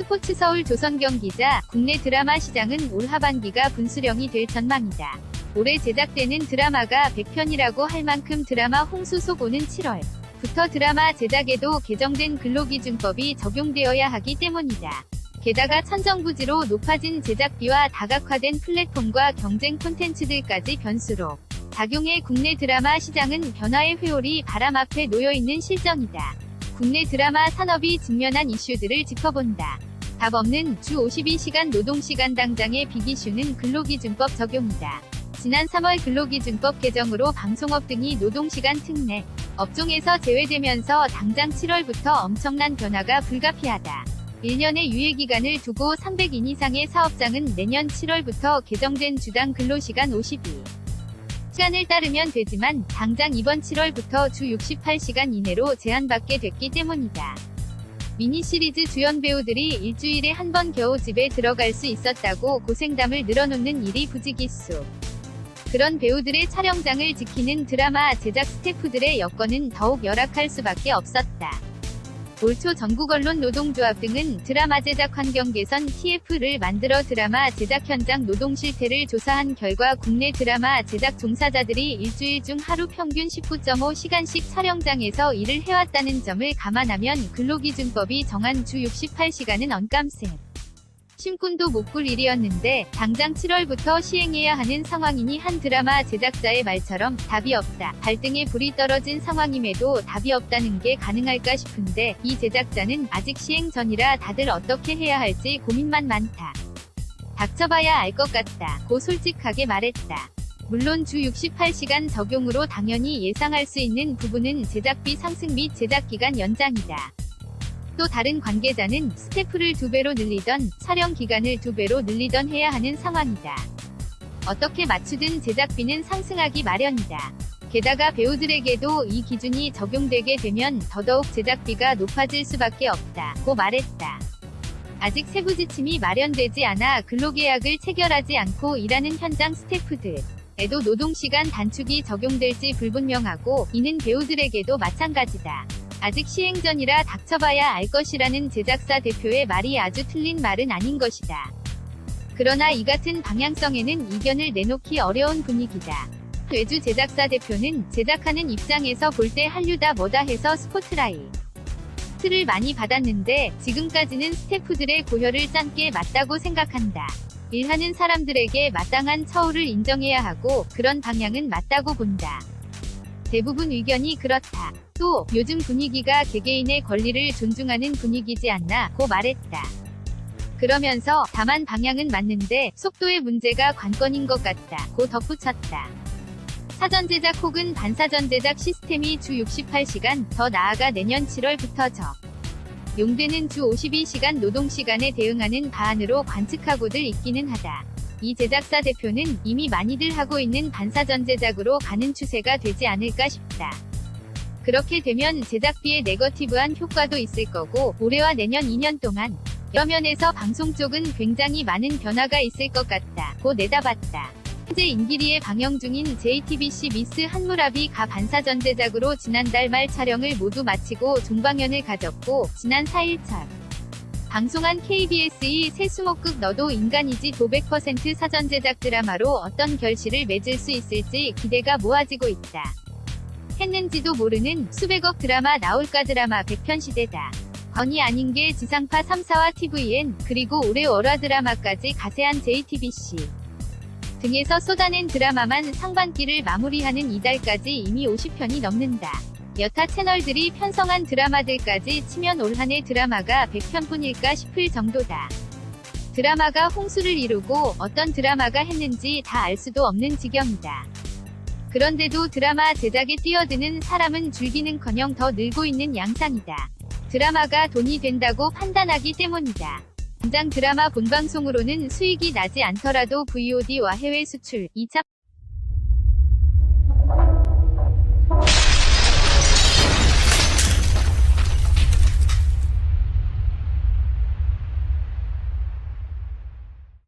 스포츠 서울 조선경 기자, 국내 드라마 시장은 올 하반기가 분수령이 될 전망이다. 올해 제작되는 드라마가 100편이라고 할 만큼 드라마 홍수 속 오는 7월 부터 드라마 제작에도 개정된 근로기준법이 적용되어야 하기 때문이다. 게다가 천정부지로 높아진 제작비와 다각화된 플랫폼과 경쟁 콘텐츠들까지 변수로 작용해 국내 드라마 시장은 변화의 회오리 바람 앞에 놓여 있는 실정이다. 국내 드라마 산업이 직면한 이슈들을 짚어본다. 답 없는 주 52시간 노동시간 당장의 빅이슈는 근로기준법 적용이다. 지난 3월 근로기준법 개정으로 방송업 등이 노동시간 특례 업종에서 제외되면서 당장 7월부터 엄청난 변화가 불가피하다. 1년의 유예기간을 두고 300인 이상의 사업장은 내년 7월부터 개정된 주당 근로시간 52. 시간을 따르면 되지만 당장 이번 7월부터 주 68시간 이내로 제한받게 됐기 때문이다. 미니 시리즈 주연 배우들이 일주일에 한 번 겨우 집에 들어갈 수 있었다고 고생담을 늘어놓는 일이 부지기수. 그런 배우들의 촬영장을 지키는 드라마 제작 스태프들의 여건은 더욱 열악할 수밖에 없었다. 올 초 전국 언론 노동조합 등은 드라마 제작 환경 개선 TF를 만들어 드라마 제작 현장 노동 실태를 조사한 결과 국내 드라마 제작 종사자들이 일주일 중 하루 평균 19.5시간씩 촬영장에서 일을 해왔다는 점을 감안하면 근로기준법이 정한 주 68시간은 언감세. 심꾼도 못 꿀 일이었는데 당장 7월부터 시행해야 하는 상황이니 한 드라마 제작자의 말처럼 답이 없다. 발등에 불이 떨어진 상황임에도 답이 없다는 게 가능할까 싶은데 이 제작자는 아직 시행 전이라 다들 어떻게 해야 할지 고민만 많다. 닥쳐봐야 알 것 같다. 고 솔직하게 말했다. 물론 주 68시간 적용으로 당연히 예상할 수 있는 부분은 제작비 상승 및 제작기간 연장이다. 또 다른 관계자는 스태프를 두 배로 늘리던 촬영 기간을 두 배로 늘리던 해야 하는 상황이다. 어떻게 맞추든 제작비는 상승하기 마련이다. 게다가 배우들에게도 이 기준이 적용되게 되면 더더욱 제작비가 높아질 수밖에 없다. 고 말했다. 아직 세부 지침이 마련되지 않아 근로계약을 체결하지 않고 일하는 현장 스태프들. 에도 노동시간 단축이 적용될지 불분명하고 이는 배우들에게도 마찬가지다. 아직 시행 전이라 닥쳐봐야 알 것이라는 제작사 대표의 말이 아주 틀린 말은 아닌 것이다. 그러나 이 같은 방향성에는 이견을 내놓기 어려운 분위기다. 외주 제작사 대표는 제작하는 입장에서 볼 때 한류다 뭐다 해서 스포트라이트를 많이 받았는데 지금까지는 스태프들의 고혈을 짠게 맞다고 생각한다. 일하는 사람들에게 마땅한 처우를 인정해야 하고 그런 방향은 맞다고 본다. 대부분 의견이 그렇다. 또 요즘 분위기가 개개인의 권리를 존중하는 분위기지 않나 고 말했다. 그러면서 다만 방향은 맞는데 속도의 문제가 관건인 것 같다 고 덧붙였다. 사전 제작 혹은 반사전 제작 시스템이 주 68시간 더 나아가 내년 7월부터 적. 용되는 주 52시간 노동시간에 대응하는 바안으로 관측하고들 있기는 하다. 이 제작사 대표는 이미 많이들 하고 있는 반사전 제작으로 가는 추세가 되지 않을까 싶다. 그렇게 되면 제작비에 네거티브한 효과도 있을 거고 올해와 내년 2년 동안 여러 면에서 방송 쪽은 굉장히 많은 변화가 있을 것 같다. 고 내다봤다. 현재 임기리에 방영 중인 JTBC 미스 한무라비 가 반사전 제작으로 지난달 말 촬영을 모두 마치고 종방연을 가졌고 지난 4일 첫 방송한 KBS의 세수목극 너도 인간이지 도백% 사전 제작 드라마로 어떤 결실을 맺을 수 있을지 기대가 모아지고 있다. 했는지도 모르는 수백억 드라마 나올까 드라마 100편 시대다. 건이 아닌 게 지상파 3사와 TVN, 그리고 올해 월화 드라마까지 가세한 JTBC 등에서 쏟아낸 드라마만 상반기를 마무리하는 이달까지 이미 50편이 넘는다. 여타 채널들이 편성한 드라마들까지 치면 올 한해 드라마가 100편뿐일까 싶을 정도다. 드라마가 홍수를 이루고 어떤 드라마가 했는지 다 알 수도 없는 지경이다. 그런데도 드라마 제작에 뛰어드는 사람은 줄기는커녕 더 늘고 있는 양상이다. 드라마가 돈이 된다고 판단하기 때문이다. 당장 드라마 본방송으로는 수익이 나지 않더라도 VOD와 해외 수출, 2차